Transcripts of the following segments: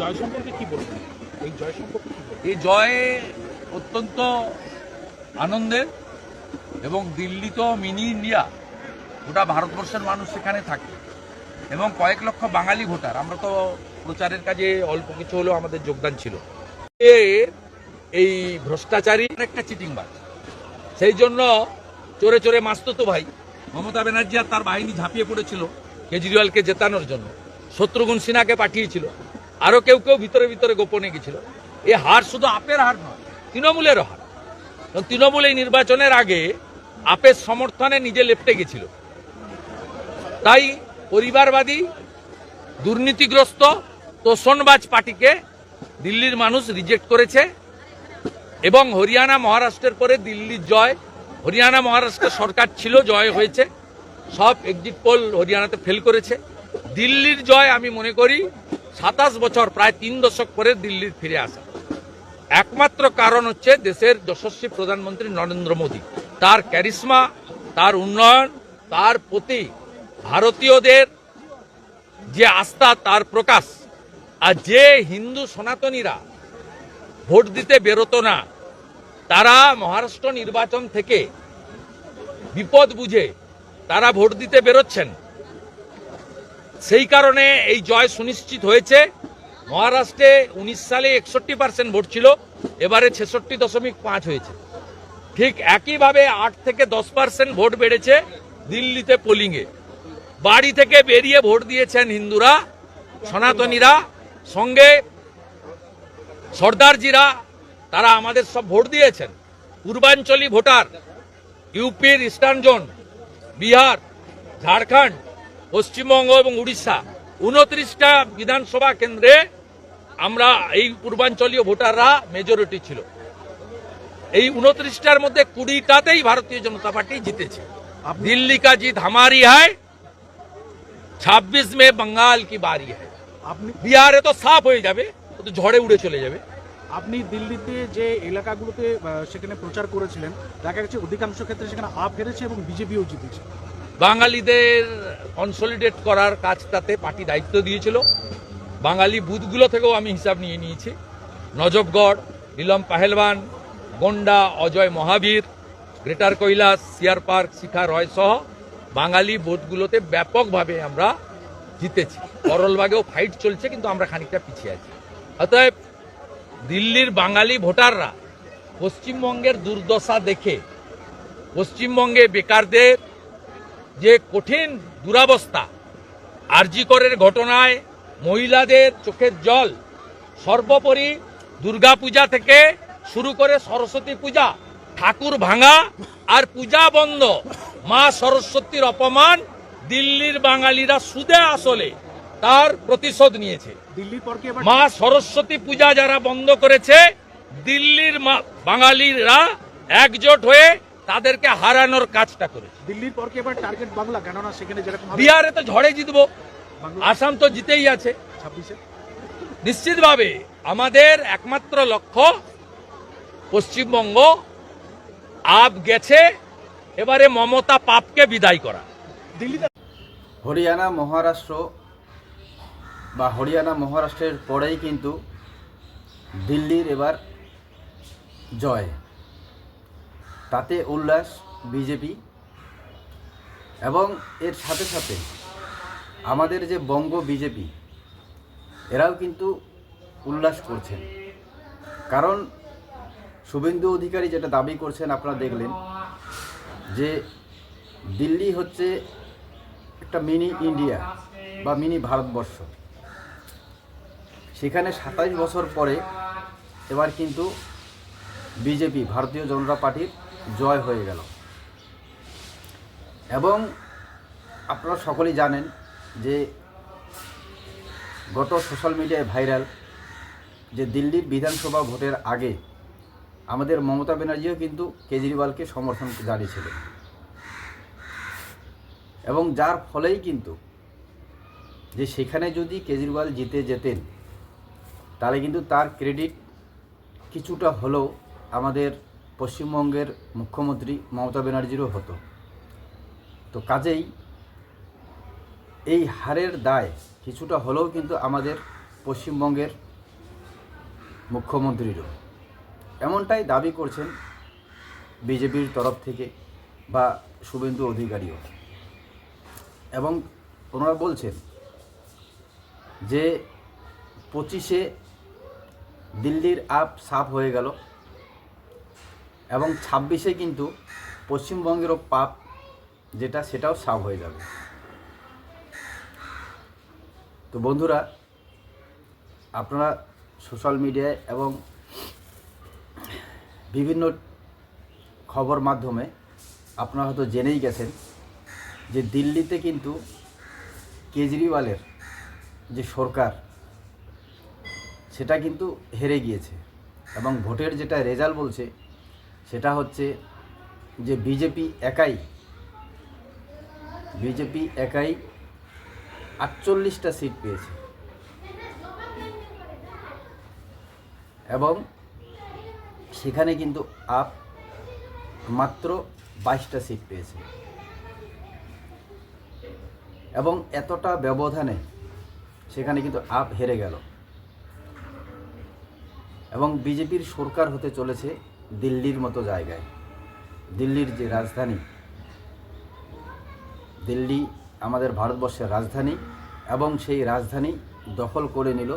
জয় সম্পর্কে কি বলবেন? এই জয় সম্পর্কে এই জয় অত্যন্ত আনন্দের এবং দিল্লি তো মিনি ইন্ডিয়া, গোটা ভারতবর্ষের মানুষ সেখানে থাকে এবং কয়েক লক্ষ বাঙালি ভোটার। আমরা তো প্রচারের কাজে অল্প কিছু হলেও আমাদের যোগদান ছিল। এই ভ্রষ্টাচারী একটা চিটিংবাজ। সেই জন্য চোরে চোরে মাসতো তো ভাই। মমতা ব্যানার্জি আর তার বাহিনী ঝাঁপিয়ে পড়েছিল, কেজরিওয়ালকে জেতানোর জন্য। শত্রুঘ্ন সিনহাকে পাঠিয়েছিল। আরও কেউ কেউ ভিতরে ভিতরে গোপনে গেছিল। এই হার শুধু আপের হার নয়, তৃণমূলেরও হার। কারণ তৃণমূল এই নির্বাচনের আগে আপের সমর্থনে নিজে লেপটে গেছিল। তাই পরিবারবাদী, দুর্নীতিগ্রস্ত, তোষণবাজ পার্টিকে দিল্লির মানুষ রিজেক্ট করেছে এবং হরিয়ানা মহারাষ্ট্রের পরে দিল্লির জয়, হরিয়ানা মহারাষ্ট্র সরকার ছিল, জয় হয়েছে। সব এক্সিট পোল হরিয়ানাতে ফেল করেছে। দিল্লির জয় আমি মনে করি সাতাশ বছর, প্রায় তিন দশক পরে দিল্লির ফিরে আসা। একমাত্র কারণ হচ্ছে দেশের যশস্বী প্রধানমন্ত্রী নরেন্দ্র মোদী। তার ক্যারিসমা তার উন্নয়ন, তার প্রতি ভারতীয়দের যে আস্থা, তার প্রকাশ। আর যে হিন্দু সনাতনীরা ভোট দিতে বেরোতো না, তারা মহারাষ্ট্র নির্বাচন থেকে বিপদ বুঝে তারা ভোট দিতে বেরোচ্ছেন। সেই কারণে এই জয় সুনিশ্চিত হয়েছে। মহারাষ্ট্রে উনিশ সালে একষট্টি পার্সেন্ট ভোট ছিল, এবারে ছেষট্টি দশমিক পাঁচ হয়েছে। ঠিক একইভাবে আট থেকে দশ পার্সেন্ট ভোট বেড়েছে দিল্লিতে পোলিংয়ে বাড়ি থেকে বেরিয়ে ভোট দিয়েছেন হিন্দুরা, সনাতনীরা, সঙ্গে সর্দারজিরা, তারা আমাদের সব ভোট দিয়েছেন। পূর্বাঞ্চলী ভোটার, ইউপির ইস্টার্ন জোন, বিহার, ঝাড়খণ্ড পশ্চিমবঙ্গ এবং উড়িষ্যা উনত্রিশটা বিধানসভা কেন্দ্রে আমরা এই পূর্বাঞ্চলীয় ভোটাররা মেজরিটি ছিল। এই উনত্রিশটার মধ্যে কুড়িটাতেই ভারতীয় জনতা পার্টি জিতেছে। দিল্লি কা জিত হামারি হয় ছাব্বিশ মে বঙ্গাল কি বাড়ি হয়। বিহারে তো সাফ হয়ে যাবে তো ঝড়ে উড়ে চলে যাবে। আপনি দিল্লিতে যে এলাকাগুলোতে সেখানে প্রচার করেছিলেন দেখা গেছে অধিকাংশ ক্ষেত্রে সেখানে আপ হেরেছে এবং বিজেপিও জিতেছে। বাঙালিদের কনসলিডেট করার কাজটাতে পার্টি দায়িত্ব দিয়েছিল। বাঙালি বুথগুলো থেকেও আমি হিসাব নিয়ে নিয়েছি। Najafgarh Neelam Pahelwan, Gonda, Ajay Mahavir, Greater Kailash, CR Park, Shikha Roy সহ বাঙালি ভোটগুলোতে ব্যাপকভাবে আমরা জিতেছি। করলবাগেও ফাইট চলছে, কিন্তু আমরা খানিকটা পিছিয়ে আছি। অতএব দিল্লির বাঙালি ভোটাররা পশ্চিমবঙ্গের দুর্দশা দেখে, পশ্চিমবঙ্গে বেকারদের যে কঠিন দুরাবস্থা আরজিকরের ঘটনায় মহিলাদের চোখের জল সর্বোপরি দুর্গাপূজা থেকে শুরু করে সরস্বতী পূজা ঠাকুর ভাঙা আর পূজা বন্ধ। মা সরস্বতীর অপমান দিল্লির বাঙালিরা সুদে আসলে তার প্রতিশোধ নিয়েছে। মা সরস্বতী পূজা যারা বন্ধ করেছে দিল্লির বাঙালিরা একজোট হয়ে তাদেরকে হারানোর কাজটা করেছে। দিল্লির পর কি এবার টার্গেট বাংলা? কেননা সেখানে যেরকম বিহারে তো ঝড়ে জিতবো। আসাম তো জিতেই আছে। ছাব্বিশে? নিশ্চিতভাবে আমাদের একমাত্র লক্ষ্য পশ্চিমবঙ্গ আপ গেছে এবারে মমতা পাপকে বিদায় করা। দিল্লিতে হরিয়ানা মহারাষ্ট্র বা হরিয়ানা মহারাষ্ট্রের পরেই কিন্তু দিল্লির এবার জয়। তাতে উল্লাস, বিজেপি এবং এর সাথে সাথে আমাদের যে বঙ্গ বিজেপি, এরাও কিন্তু উল্লাস করছেন। কারণ শুভেন্দু অধিকারী যেটা দাবি করছেন আপনারা দেখলেন যে দিল্লি হচ্ছে একটা মিনি ইন্ডিয়া বা মিনি ভারতবর্ষ। সেখানে সাতাইশ বছর পরে এবার কিন্তু বিজেপি, ভারতীয় জনতা পার্টির জয় হয়ে গেল। এবং আপনারা সকলেই জানেন যে গত সোশ্যাল মিডিয়ায় ভাইরাল যে দিল্লির বিধানসভা ভোটের আগে আমাদের মমতা ব্যানার্জিও কিন্তু কেজরিওয়ালকে সমর্থন জানিয়েছিলেন এবং যার ফলেই কিন্তু যে সেখানে যদি কেজরিওয়াল জিতে যেতেন, তাহলে কিন্তু তার ক্রেডিট কিছুটা হলেও আমাদের পশ্চিমবঙ্গের মুখ্যমন্ত্রী মমতা ব্যানার্জিরও হতো। তো কাজেই এই হারের দায় কিছুটা হলেও কিন্তু আমাদের পশ্চিমবঙ্গের মুখ্যমন্ত্রীরও। এমনটাই দাবি করছেন বিজেপির তরফ থেকে বা শুভেন্দু অধিকারীও। এবং ওনারা বলছেন যে পঁচিশে দিল্লির আপ সাফ হয়ে গেল। এবং ছাব্বিশে কিন্তু পশ্চিমবঙ্গেরও পাপ যেটা সেটাও সাফ হয়ে যাবে। তো বন্ধুরা, আপনারা সোশ্যাল মিডিয়ায় এবং বিভিন্ন খবর মাধ্যমে আপনারা হয়তো জেনেই গেছেন যে দিল্লিতে কিন্তু কেজরিওয়ালের যে সরকার, সেটা কিন্তু হেরে গিয়েছে এবং ভোটের যেটা রেজাল্ট বলছে সেটা হচ্ছে যে বিজেপি একাই বিজেপি একাই আটচল্লিশটা সিট পেয়েছে। এবং সেখানে কিন্তু আপ মাত্র বাইশটা সিট পেয়েছে। এবং এতটা ব্যবধানে সেখানে কিন্তু আপ হেরে গেল। এবং বিজেপির সরকার হতে চলেছে দিল্লির মতো জায়গায়। দিল্লির যে রাজধানী, দিল্লি আমাদের ভারতবর্ষের রাজধানী এবং সেই রাজধানী দখল করে নিল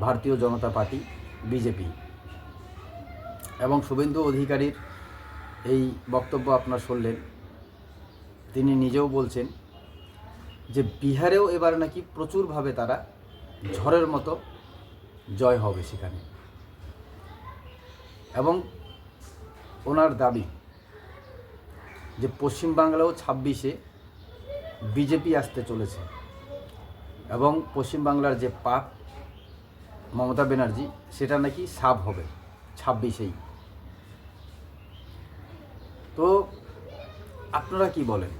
ভারতীয় জনতা পার্টি, বিজেপি। এবং শুভেন্দু অধিকারীর এই বক্তব্য আপনার শুনলেন। তিনি নিজেও বলছেন যে বিহারেও এবার নাকি প্রচুরভাবে তারা ঝড়ের মতো জয় হবে সেখানে। এবং ওনার দাবি যে পশ্চিমবাংলাও ছাব্বিশে বিজেপি আসতে চলেছে এবং পশ্চিমবাংলার যে পাপ মমতা ব্যানার্জি, সেটা নাকি সাফ হবে ছাব্বিশেই। তো আপনারা কি বলেন?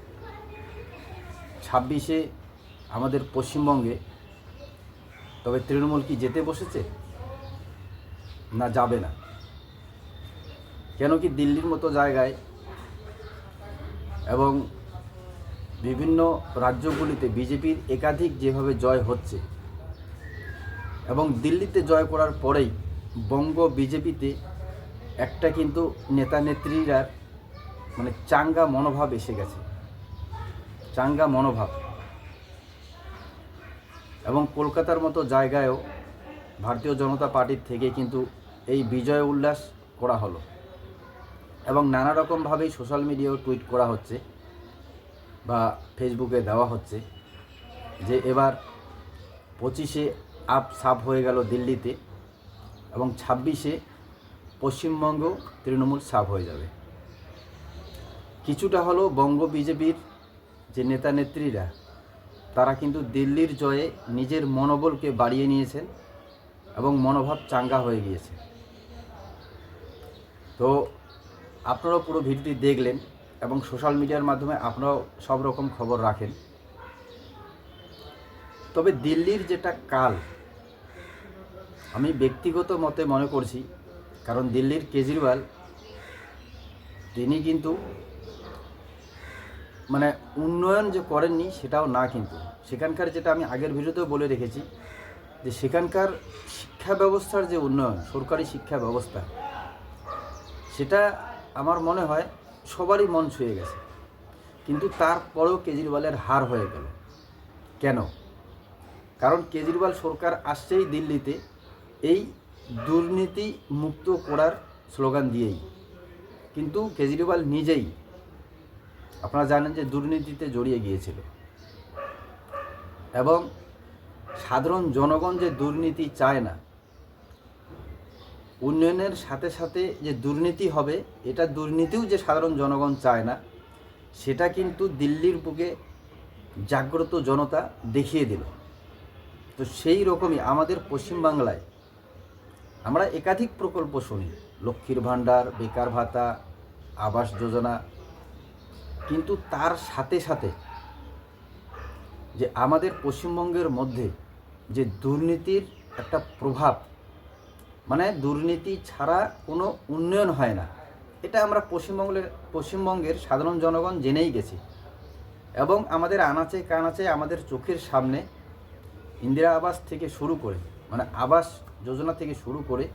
ছাব্বিশে আমাদের পশ্চিমবঙ্গে তবে তৃণমূল কি যেতে বসেছে? না যাবে না। কেন কি দিল্লির মতো জায়গায় এবং বিভিন্ন রাজ্যগুলিতে বিজেপির একাধিক যেভাবে জয় হচ্ছে এবং দিল্লিতে জয় করার পরেই বঙ্গ বিজেপিতে একটা কিন্তু নেতা নেত্রীরা মানে চাঙ্গা মনোভাব এসে গেছে। চাঙ্গা মনোভাব। এবং কলকাতার মতো জায়গায়ও ভারতীয় জনতা পার্টির থেকে কিন্তু এই বিজয় উল্লাস করা হলো। এবং নানা রকমভাবেই সোশ্যাল মিডিয়াও টুইট করা হচ্ছে বা ফেসবুকে দেওয়া হচ্ছে যে এবার পঁচিশে আপ সাফ হয়ে গেল দিল্লিতে এবং ছাব্বিশে পশ্চিমবঙ্গ তৃণমূল সাফ হয়ে যাবে। কিছুটা হলো বঙ্গ বিজেপির যে নেতা নেত্রীরা, তারা কিন্তু দিল্লির জয়ে নিজের মনোবলকে বাড়িয়ে নিয়েছেন এবং মনোভাব চাঙ্গা হয়ে গিয়েছে। তো আপনারাও পুরো ভিডিওটি দেখলেন এবং সোশ্যাল মিডিয়ার মাধ্যমে আপনারাও সব রকম খবর রাখেন। তবে দিল্লির যেটা কাল, আমি ব্যক্তিগত মতে মনে করছি, কারণ দিল্লির কেজরিওয়াল, তিনি কিন্তু মানে উন্নয়ন যে করেননি সেটাও না কিন্তু। সেখানকার যেটা আমি আগের ভিডিওতেও বলে রেখেছি, যে সেখানকার শিক্ষা ব্যবস্থার যে উন্নয়ন, সরকারি শিক্ষা ব্যবস্থা, সেটা আমার মনে হয় সবারই মন ছুঁয়ে গেছে। কিন্তু তারপরেও কেজরিওয়ালের হার হয়ে গেল। কেন? কারণ কেজরিওয়াল সরকার আসছেই দিল্লিতে, এই দুর্নীতি মুক্ত করার স্লোগান দিয়েই। কিন্তু কেজরিওয়াল নিজেই, আপনারা জানেন যে দুর্নীতিতে জড়িয়ে গিয়েছিল। এবং সাধারণ জনগণ যে দুর্নীতি চায় না উন্নয়নের সাথে সাথে যে দুর্নীতি হবে, এটা দুর্নীতিও যে সাধারণ জনগণ চায় না, সেটা কিন্তু দিল্লির বুকে জাগ্রত জনতা দেখিয়ে দিল। তো সেই রকমই আমাদের পশ্চিমবাংলায় আমরা একাধিক প্রকল্প শুনি, লক্ষ্মীর ভাণ্ডার, বেকার ভাতা, আবাস যোজনা, কিন্তু তার সাথে সাথে যে আমাদের পশ্চিমবঙ্গের মধ্যে যে দুর্নীতির একটা প্রভাব মানে দুর্নীতি ছাড়া কোনো উন্নয়ন হয় না। এটা আমরা পশ্চিমবঙ্গের পশ্চিমবঙ্গের সাধারণ জনগণ জেনেই গেছি। এবং আমাদের আনাচে কানাচে আমাদের চোখের সামনে ইন্দিরা আবাস থেকে শুরু করে মানে আবাস যোজনা থেকে শুরু করে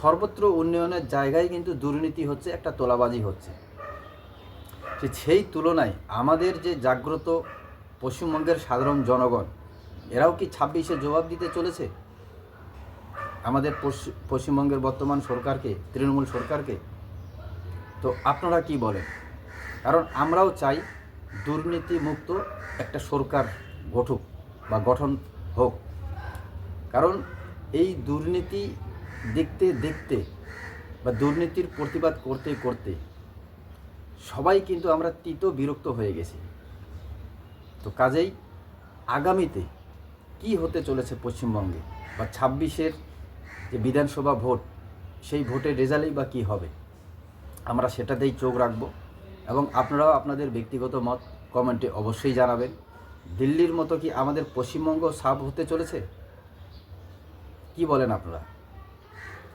সর্বত্র উন্নয়নের জায়গায় কিন্তু দুর্নীতি হচ্ছে, একটা তোলাবাজি হচ্ছে। সেই তুলনায় আমাদের যে জাগ্রত পশ্চিমবঙ্গের সাধারণ জনগণ, এরাও কি ছাব্বিশে জবাব দিতে চলেছে? আমাদের পশ্চিম- পশ্চিমবঙ্গের বর্তমান সরকারকে, তৃণমূল সরকারকে, তো আপনারা কি বলেন? কারণ আমরাও চাই দুর্নীতিমুক্ত একটা সরকার গঠুক বা গঠন হোক। কারণ এই দুর্নীতি দেখতে দেখতে বা দুর্নীতির প্রতিবাদ করতে করতে সবাই কিন্তু আমরা তিত বিরক্ত হয়ে গেছি। তো কাজেই আগামীতে কি হতে চলেছে পশ্চিমবঙ্গে বা ছাব্বিশের যে বিধানসভা ভোট, সেই ভোটের রেজাল্টই বা কী হবে? আমরা সেটাতেই চোখ রাখব এবং আপনারাও আপনাদের ব্যক্তিগত মত কমেন্টে অবশ্যই জানাবেন। দিল্লির মতো কি আমাদের পশ্চিমবঙ্গ সাফ হতে চলেছে? কি বলেন আপনারা?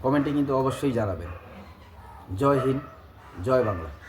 কমেন্টে কিন্তু অবশ্যই জানাবেন। জয় হিন্দ, জয় বাংলা।